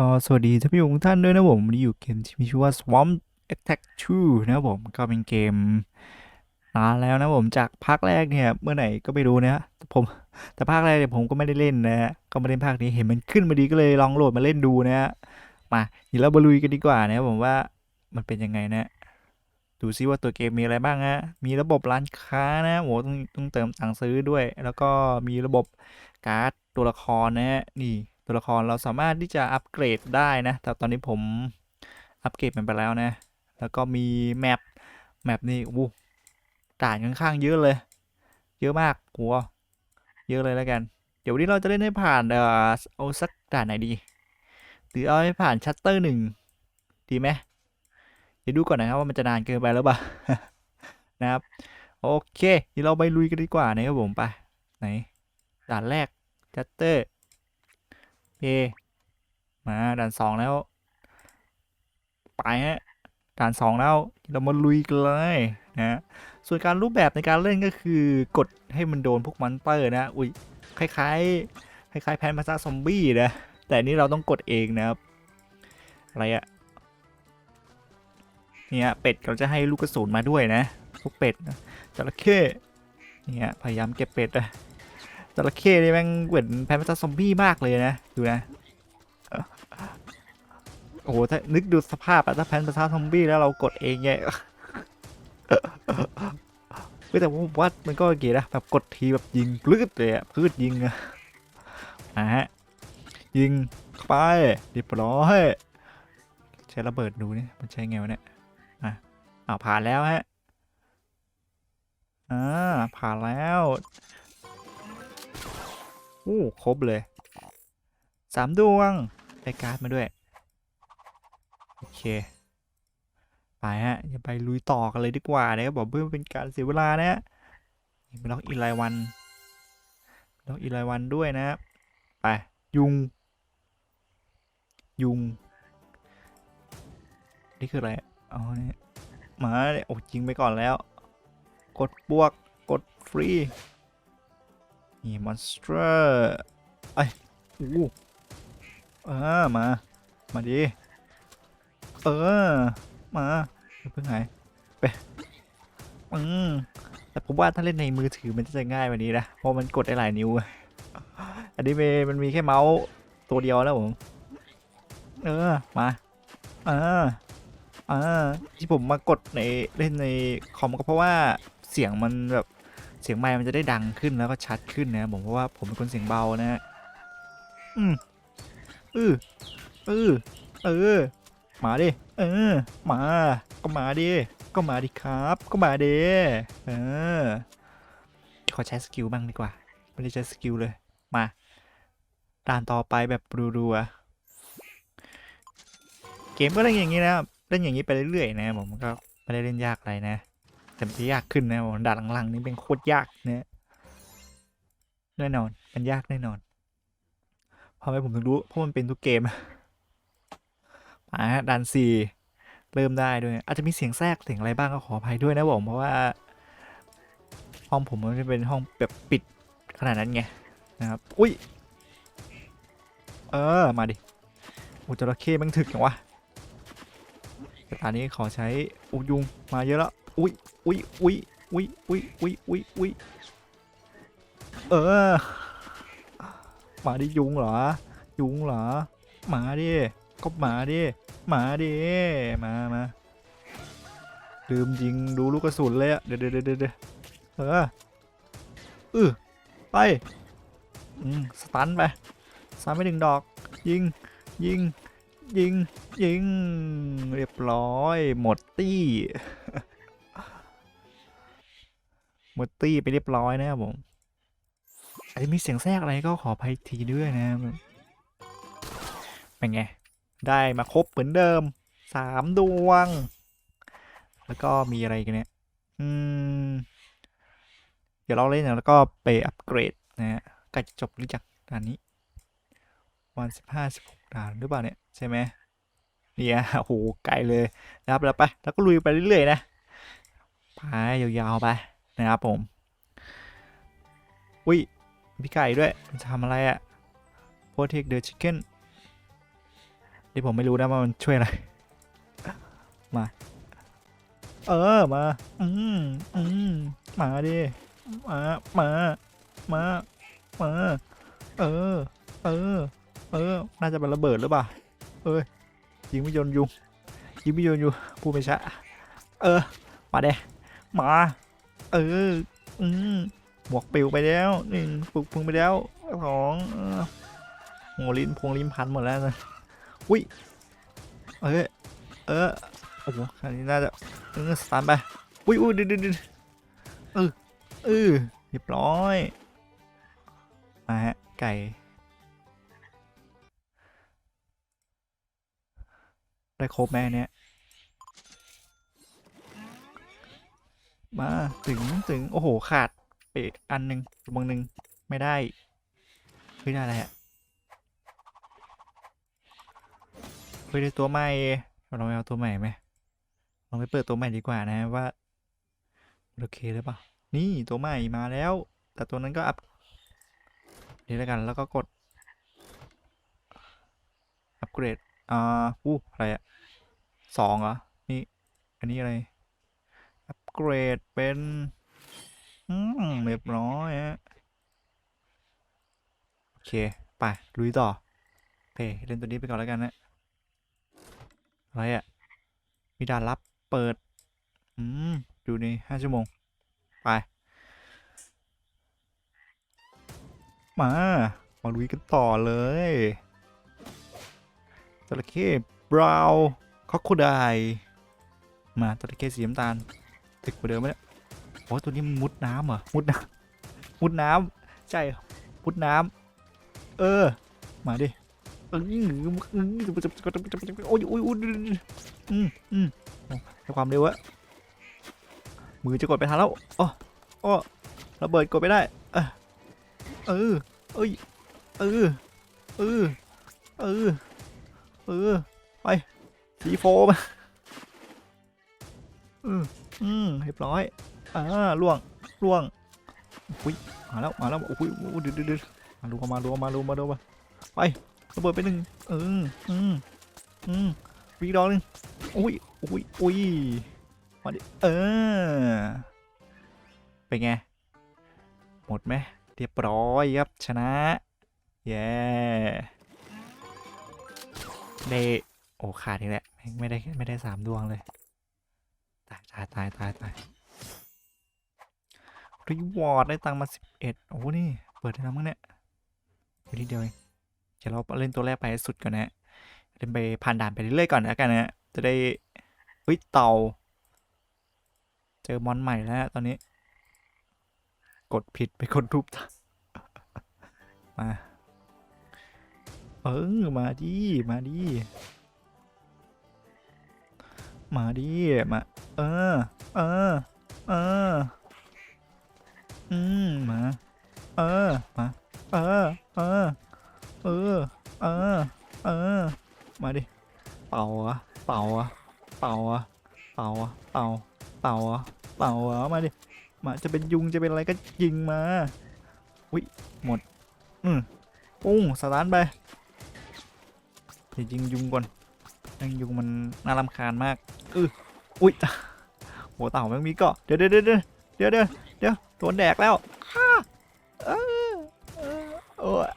ก็สวัสดีท่านผู้ชมทุกท่านด้วยนะผมวันนี้อยู่เกมที่มีชื่อว่า Swamp Attack 2 นะครับผมก็เป็นเกมนานแล้วนะผมจากภาคแรกเนี่ยเมื่อไหร่ก็ไม่รู้นะผมแต่ภาคแรกเนี่ยผมก็ไม่ได้เล่นนะฮะก็มาเล่นภาคนี้เห็นมันขึ้นมาดีก็เลยลองโหลดมาเล่นดูนะฮะมาเดี๋ยวเรามาลุยกันดีกว่านะครับผมว่ามันเป็นยังไงนะ ดูซิว่าตัวเกมมีอะไรบ้างฮะมีระบบร้านค้านะโหต้องต้องเติมตังค์ซื้อด้วย แล้วก็มีระบบการ์ดตัวละครนะฮะนี่ ตัวละครเราสามารถที่จะอัปเกรดได้นะ แต่ตอนนี้ผมอัปเกรดมันไปแล้วนะ แล้วก็มีแมป แมปนี่อู้ด่านค่อนข้างเยอะเลย เยอะมากหัวเยอะเลยแล้วกัน เดี๋ยววันนี้เราจะเล่นให้ผ่านเออเอาสักด่านไหนดี หรือเอาให้ผ่านชัตเตอร์หนึ่งดีไหมเดี๋ยวดูก่อนนะครับว่ามันจะนานเกินไปแล้วเปล่านะครับ โอเคเดี๋ยวเราไปลุยกันดีกว่านะครับผมไป ไหน ด่านแรกชัตเตอร์ มาด่านสองแล้ว ไปฮะด่านสองแล้วเรามาลุยกันเลยนะส่วนการรูปแบบในการเล่นก็คือกดให้มันโดนพวกมอนเตอร์นะ อุ้ยคล้ายๆคล้ายๆแพนมาซาซอมบี้นะ แต่นี่เราต้องกดเองนะครับ อะไรอะเนี่ยเป็ดเราจะให้ลูกกระสุนมาด้วยนะพวกเป็ดนะจระเข้เนี่ยพยายามเก็บเป็ดนะ จระเข้นี่แม่งเหมือนแพนมาซาซอมบี้มากเลยนะ ดูนะ โอ้โหถ้านึกดูสภาพอะถ้าแพนมาซาซอมบี้แล้วเรากดเองไงเฮ้ยแต่ผมว่ามันก็โอเคนะแบบกดทีแบบยิงพลืดเลยอะพืดยิงอะอะฮะยิงไปเรียบร้อยใช้ระเบิดดูนี่มันใช้ไงวะเนี่ยอะอ้าวผ่านแล้วฮะอ่าผ่านแล้ว โอ้ครบเลยสามดวงได้การ์ดมาด้วย โอเค ไปฮะอย่าไปลุยต่อกันเลยดีกว่านะครับบอกเพื่อเป็นการเสียเวลานะฮะนี่เป็นล็อกอีไลวันล็อกอีไลวันด้วยนะครับไปยุง ยุง นี่คืออะไรอ๋อเนี่ยมาเนี่ยโอ้ยิงไปก่อนแล้ว กดบวกกดฟรี นี่มอนสเตอร์ไอ้ยอู้เออมา มาดิ เออ มาเพิ่งหายไปอืมแต่ผมว่าถ้าเล่นในมือถือมันจะง่ายกว่านี้นะ เพราะมันกดได้หลายนิ้ว อันนี้มันมีแค่เมาส์ตัวเดียวแล้วผม เออ มาเออเออที่ผมมากดในเล่นในคอมก็เพราะว่าเสียงมันแบบ เสียงไมค์มันจะได้ดังขึ้นแล้วก็ชัดขึ้นนะผมเพราะว่าผมเป็นคนเสียงเบานะฮะอืมเออเออเออมาดิเออ มา ก็มาดิก็มาดิครับ ก็มาดิเออขอใช้สกิลบ้างดีกว่าไม่ได้ใช้สกิลเลยมาด่านต่อไปแบบรัวๆเกมก็เล่นอย่างนี้นะเล่นอย่างนี้ไปเรื่อยๆนะผมก็ไม่ได้เล่นยากอะไรนะ แต่มันจะยากขึ้นนะผมด่านหลังๆนี่เป็นโคตรยากเนี่ยแน่นอนมันยากแน่นอนเพราะไมผมถึงรู้เพราะมันเป็นทุกเกมมาฮะด่านสี่เริ่มได้ด้วย อาจจะมีเสียงแทรกเสียงอะไรบ้างก็ขออภัยด้วยนะผมเพราะว่า ห้องผมมันจะเป็นห้องแบบปิดขนาดนั้นไงนะครับ อุ้ย เออ มาดิอ้จระเข้มันถึกอย่างวะแต่ตอนนี้ขอใช้อุยุงมาเยอะแล้ว อุ้ยอุ้ยอุ้ยอุ้ยอุ้ยอุ้ยอุ้ยอุ้ยเออมาดิยุงเหรอ ยุงเหรอหมาดิก็มาดิหมาดิมามาลืมยิงดูลูกกระสุนเลยอะเดี๋ยวเดี๋ยวเดี๋ยวเดี๋ยวเออเออไปอืมสตันไปสตันไปหนึ่งดอก ยิง ยิง ยิง ยิง เรียบร้อย หมดตี้ หมดตี้ไปเรียบร้อยนะครับผมอาจจะมีเสียงแทรกอะไรก็ขออภัยทีด้วยนะครับเป็นไง ได้มาครบเหมือนเดิมสามดวง แล้วก็มีอะไรกันเนี่ยอืมเดี๋ยวเราเล่นแล้วก็ไปอัปเกรดนะฮะใกล้จะจบหรือจักด่านนี้วันสิบห้าสิบหกด่านหรือเปล่าเนี่ยใช่ไหมเนี่ยโอ้โหไกลเลยนะครับแล้วไป แล้วก็ลุยไปเรื่อยๆนะ ไปยาวๆไป นะครับผม อุ้ยพี่ไก่ด้วยจะทำอะไรอะ protect the chicken ที่ผมไม่รู้นะว่ามันช่วยอะไร มา เออ มา อืมอืมมาดิ มา มา มา มา เออ เออ เออ น่าจะเป็นระเบิดหรือเปล่า เอ้ย ยิงไม่โยนยุงยิงไม่โยนยุงพูดไม่ชะเออ มาเด้มา เออ อืมหมวกปิวไปแล้วหนึ่งปึกพึงไปแล้วสองเออโหลิ้นพวงลิ้นพันหมดแล้วนะอุ้ยเออเออโอ้โหคราวนี้น่าจะเออสตาร์ไปอุ้ยอุ้ยดืดเดือดเออเออเรียบร้อยมาฮะไก่ได้ครบแม่เนี้ย มาถึงถึงโอ้โหขาดไปอันหนึ่งบางหนึ่งไม่ได้เฮ้ยได้อะไรอะเฮ้ยได้ตัวใหม่เราไปเอาตัวใหม่ไหมลองไปเปิดตัวใหม่ดีกว่านะว่าโอเคหรือเปล่านี่ตัวใหม่มาแล้ว แต่ตัวนั้นก็อัพเดี๋ยวแล้วกันแล้วก็กดอัปเกรดอ่าอู้อะไรอะสองเหรอนี่อันนี้อะไร เกรดเป็น อืมเรียบร้อยฮะโอเค ไป ลุยต่อเพเล่นตัวนี้ไปก่อนแล้วกันนะ อะไรอะมีดานลับเปิด อืม อยู่ในห้าชั่วโมง ไป มา มาลุยกันต่อเลยจระเข้บราวคอคโคไดมาจระเข้สีน้ำตาล ถึกกว่าเดิมไหมเนี่ยโอ้ตัวนี้มันมุดน้ำเหรอมุดน้ำมุดน้ำใช่มุดน้ำเออ มาดิเออโอ้ยโอ้ยโอ้ยอืมอืมให้ความเร็วอะมือจะกดไปทันแล้วอ๋ออ๋อระเบิดกดไปได้ เออเออเอ้ยเออเออเออเออไปสีโฟมาอืม อืมเรียบร้อยอ่าล่วงล่วงอุ้ยมาแล้วมาแล้วโอ้ยโอ้ยดืดดืดมาดูมาดูมาดูมาดูมาไประเบิดไปหนึ่งเอออืมอืมวีดอกหนึ่งอุ้ยอุ้ยอุ้ยมาดิเออเป็นไงหมดไหมเรียบร้อยครับชนะเย้ได้โอ้ขาดอีกแล้วไม่ได้ไม่ได้สามดวงเลย ตายตายตายตายตายรีวอร์ดได้ตังค์มาสิบเอ็ดโอ้โหนี่ เปิดได้แล้วมั้งเนี่ยไปทีเดียวเองเดี๋ยวเราเล่นตัวแรกไปให้สุดก่อนนะเล่นไปผ่านด่านไปเรื่อยๆก่อนแล้วกันนะจะได้เฮ้ยเต่า เจอมอนใหม่แล้วตอนนี้ กดผิดไปกดรูปมา เออมาดิมาดิ มาดิมา เออ เออ เออ อืมมา เออ มา เออ เออ เออ เออ เออ มาดิ เป่าอะเป่าอะเป่าอะเป่าอะเป่า เป่าอะเป่าอะมาดิ มา จะเป็นยุง จะเป็นอะไรก็ยิงมาวิหมด อืมปุ้งสตาร์ทไปเดี๋ยวยิงยุงก่อนยิงยุงมันน่ารำคาญมาก อืออุ้ยหัวเต่าแม่งมีเกาะเดี๋ยวเดี๋ยวเดี๋ยวเดี๋ยวเดี๋ยวเดี๋ยวเดี๋ยวโดนแดกแล้วเออเออโอ้ย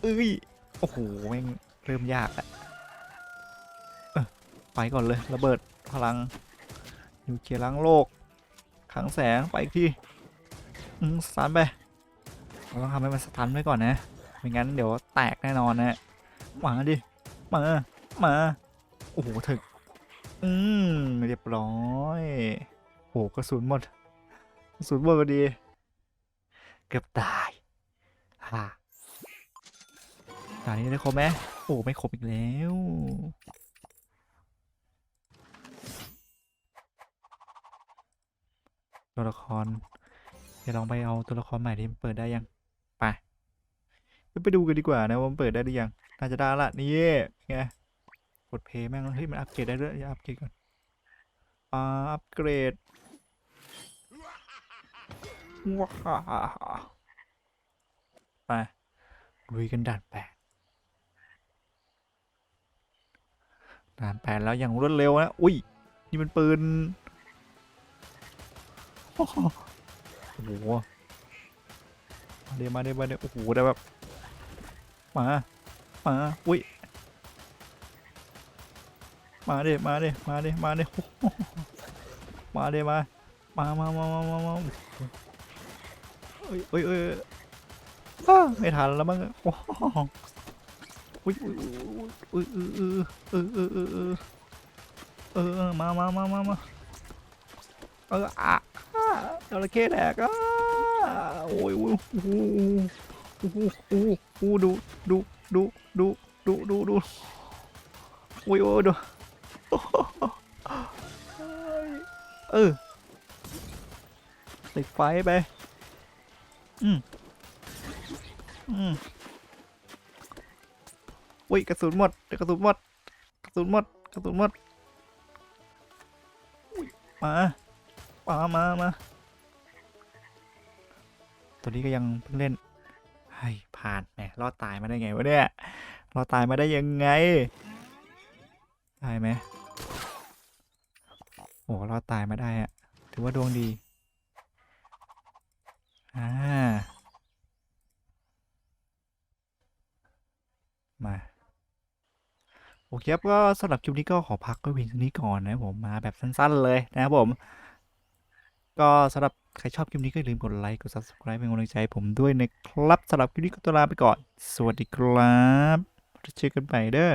เอ้ยโอ้โหแม่งเริ่มยากอะไปก่อนเลยระเบิดพลังนิวเคลียร์ล้างโลก ขังแสงไปอีกทีอืมสตาร์ไปเราต้องทำให้มันสตันไว้ก่อนนะไม่งั้นเดี๋ยวแตกแน่นอนนะมาดิมามาโอ้โหถึก อืมเรียบร้อยโอ้โหกระสุนหมดกระสุนหมดพอดี เกือบตายฮ่าตอนนี้ได้ครบไหมโอ้ไม่ครบอีกแล้วตัวละครเดี๋ยวลองไปเอาตัวละครใหม่ที่มันเปิดได้ยังไปไปดูกันดีกว่านะว่ามันเปิดได้หรือยังน่าจะได้ละนี่ไง กดเพย์แม่งเฮ้ยมันอัปเกรดได้ด้วยอย่าอัปเกรดก่อนอ่าอัปเกรดว้าวไปลุยกันด่านแปดด่านแปดแล้วอย่างรวดเร็วนะอุ้ยนี่มันปืนโอ้โหมาเดี๋ยวมาเดี๋ยวมาเดี๋ยวโอ้โหแต่แบบมามาอุ้ย มาเดี๋ยวมาเดี๋ยวมาเดี๋ยวมาเด้มาเดี๋ยวมา มามามามามามาเอ้ยเอ้ยเอ้ยอ้าไม่ทันแล้วมั้งโอ้อุ้ยอุ้ยอุ้ยเออเออเออเออเออมามามามามาเอออะจระเข้แดกอะโอ้ยโอ้ยโอ้โหโอ้โหดูดูดูดูดูดูดูโอ้ยโอ้ยดู เออติดไฟไป อืม อืมอุ้ยกระสุนหมดเดี๋ยวกระสุนหมดกระสุนหมดกระสุนหมดมามามามาตัวนี้ก็ยังเพิ่งเล่นให้ผ่านแหมรอดตายมาได้ไงวะเนี่ยรอดตายมาได้ยังไง ได้ไหม อ้รอดตายมาได้อะถือว่าดวงดี อ่า มา โอเคครับก็สำหรับคลิปนี้ก็ขอพักไว้เพียงเท่านี้ก่อนนะผมมาแบบสั้นๆเลยนะครับผม ก็สำหรับใครชอบคลิปนี้ก็อย่าลืมกดไลค์กด subscribe เป็นกำลังใจผมด้วยนะครับสำหรับคลิปนี้ก็ตัวลาไปก่อน สวัสดีครับเจอกันใหม่เด้อ